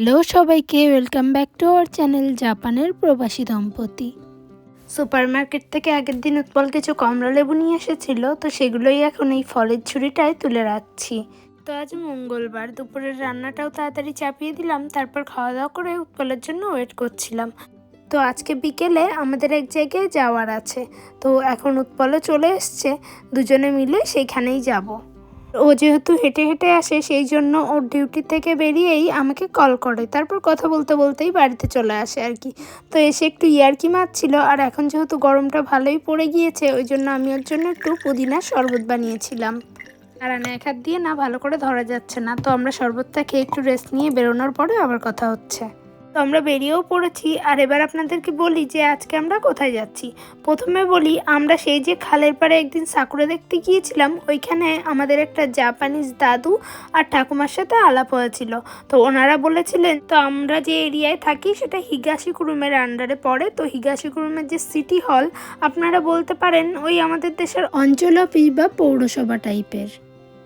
Hello সবাইকে welcome back to our channel জাপানের প্রবাসী দম্পতি। সুপার মার্কেট থেকে আগের দিন উৎপল কিছু কমলা লেবু নিয়ে এসেছিল, তো সেগুলোই এখন এই ফলের ছুরিটায় তুলে রাখছি। তো আজ মঙ্গলবার দুপুরের রান্নাটাও তাড়াতাড়ি চাপিয়ে দিলাম, তারপর খাওয়া দাওয়া করে উৎপলের জন্য ওয়েট করছিলাম। তো আজকে বিকেলে আমাদের এক জায়গায় যাওয়ার আছে, তো এখন উৎপলও চলে এসছে, দুজনে মিলে সেইখানেই যাব। ও যেহেতু হেঁটে হেঁটে আসে, সেই জন্য ওর ডিউটি থেকে বেরিয়েই আমাকে কল করে। তারপর কথা বলতে বলতেই বাড়িতে চলে আসে আর কি। তো এসে একটু ইয়ারকি মারছিল, আর এখন যেহেতু গরমটা ভালোই পড়ে গিয়েছে, ওই জন্য আমি ওর জন্য একটু পুদিনার শরবত বানিয়েছিলাম। আর আনা এক হাত দিয়ে না, ভালো করে ধরা যাচ্ছে না। তো আমরা শরবতটা খেয়ে একটু রেস্ট নিয়ে বেরোনোর পরে আবার কথা হচ্ছে। তো আমরা বেরিয়েও পড়েছি। আর এবার আপনাদেরকে বলি যে আজকে আমরা কোথায় যাচ্ছি। প্রথমে বলি, আমরা সেই যে খালের পাড়ে একদিন সাকুরে দেখতে গিয়েছিলাম, ওইখানে আমাদের একটা জাপানিজ দাদু আর ঠাকুমার সাথে আলাপ হয়েছিল। তো ওনারা বলেছিলেন, তো আমরা যে এরিয়ায় থাকি সেটা হিগাশিকুরুমের আন্ডারে পড়ে। তো হিগাশিকুরুমের যে সিটি হল আপনারা বলতে পারেন ওই আমাদের দেশের অঞ্চল অফিস বা পৌরসভা টাইপের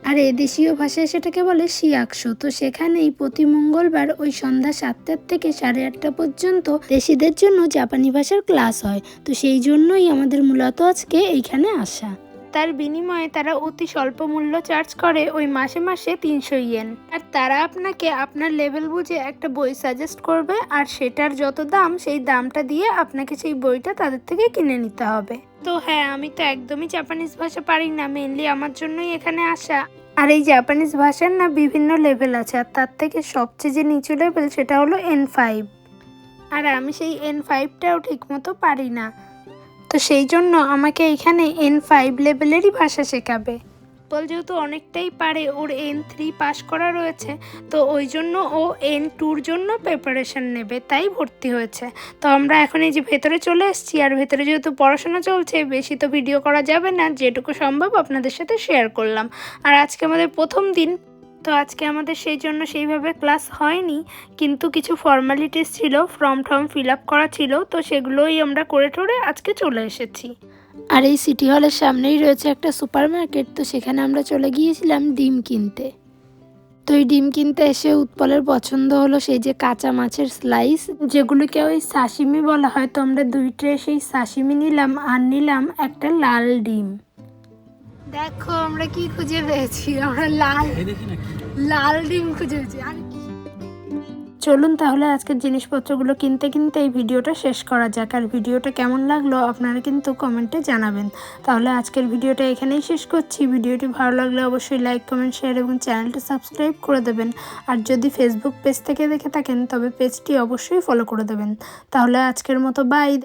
আর এদেশীয় ভাষায় সেটাকে বলে শিয়াকশো তো সেখানেই প্রতি মঙ্গলবার ওই সন্ধ্যা সাতটার থেকে সাড়ে আটটা পর্যন্ত দেশিদের জন্য জাপানি ভাষার ক্লাস হয়। তো সেই জন্যই আমাদের মূলত আজকে এইখানে আসা। তার বিনিময়ে তারা অতি স্বল্প মূল্য চার্জ করে ওই মাসে মাসে তিনশো ইয়েন আর তারা আপনাকে আপনার লেভেল বুঝে একটা বই সাজেস্ট করবে, আর সেটার যত দাম, সেই দামটা দিয়ে আপনাকে সেই বইটা তাদের থেকে কিনে নিতে হবে। তো হ্যাঁ আমি তো একদমই জাপানিজ ভাষা পারি না মেনলি আমার জন্যই এখানে আসা। আর এই জাপানিজ ভাষার না বিভিন্ন লেভেল আছে, আর তার থেকে সবচেয়ে যে নিচু লেভেল সেটা হলো এন ফাইভ আর আমি সেই এন ফাইভটাও ঠিকমতো পারি না। তো সেই জন্য আমাকে এখানে এন ফাইভ লেভেলেরই ভাষা শেখাবে। বল যেহেতু অনেকটাই পারে, ওর এন থ্রি পাস করা রয়েছে, তো ওই জন্য ও এন টুর জন্য প্রিপারেশন নেবে, তাই ভর্তি হয়েছে। তো আমরা এখন এই যে ভেতরে চলে এসেছি, আর ভেতরে যেহেতু পড়াশোনা চলছে, বেশি তো ভিডিও করা যাবে না, যেটুকু সম্ভব আপনাদের সাথে শেয়ার করলাম। আর আজকে আমাদের প্রথম দিন তো আজকে আমাদের সেই জন্য সেইভাবে ক্লাস হয়নি, কিন্তু কিছু ফর্মালিটিস ছিল ফর্ম টর্ম ফিল আপ করা ছিল, তো সেগুলোই আমরা করে টোরে আজকে চলে এসেছি। আর এই সিটি হলের সামনেই রয়েছে একটা সুপার মার্কেট তো সেখানে আমরা চলে গিয়েছিলাম ডিম কিনতে। তো এই ডিম কিনতে এসে উৎপলের পছন্দ হলো সেই যে কাঁচা মাছের স্লাইস যেগুলিকে ওই সাশিমি বলা হয়। তো আমরা দুই ট্রে সেই সাশিমি নিলাম আর নিলাম একটা লাল ডিম। দেখো আমরা কি খুঁজে পেয়েছি? আমরা লাল লাল ডিম খুঁজে পেয়েছি। আর চলুন তাহলে আজকের জিনিসপত্রগুলো কিনতে কিনতে এই ভিডিওটা শেষ করা যাক। আর ভিডিওটা কেমন লাগল আপনারা কিন্তু কমেন্টে জানাবেন। তাহলে আজকের ভিডিওটা এখানেই শেষ করছি। ভিডিওটি ভালো লাগলে অবশ্যই লাইক কমেন্ট শেয়ার এবং চ্যানেলটা সাবস্ক্রাইব করে দেবেন। আর যদি ফেসবুক পেজ থেকে দেখে থাকেন তবে পেজটি অবশ্যই ফলো করে দেবেন। তাহলে আজকের মতো বাই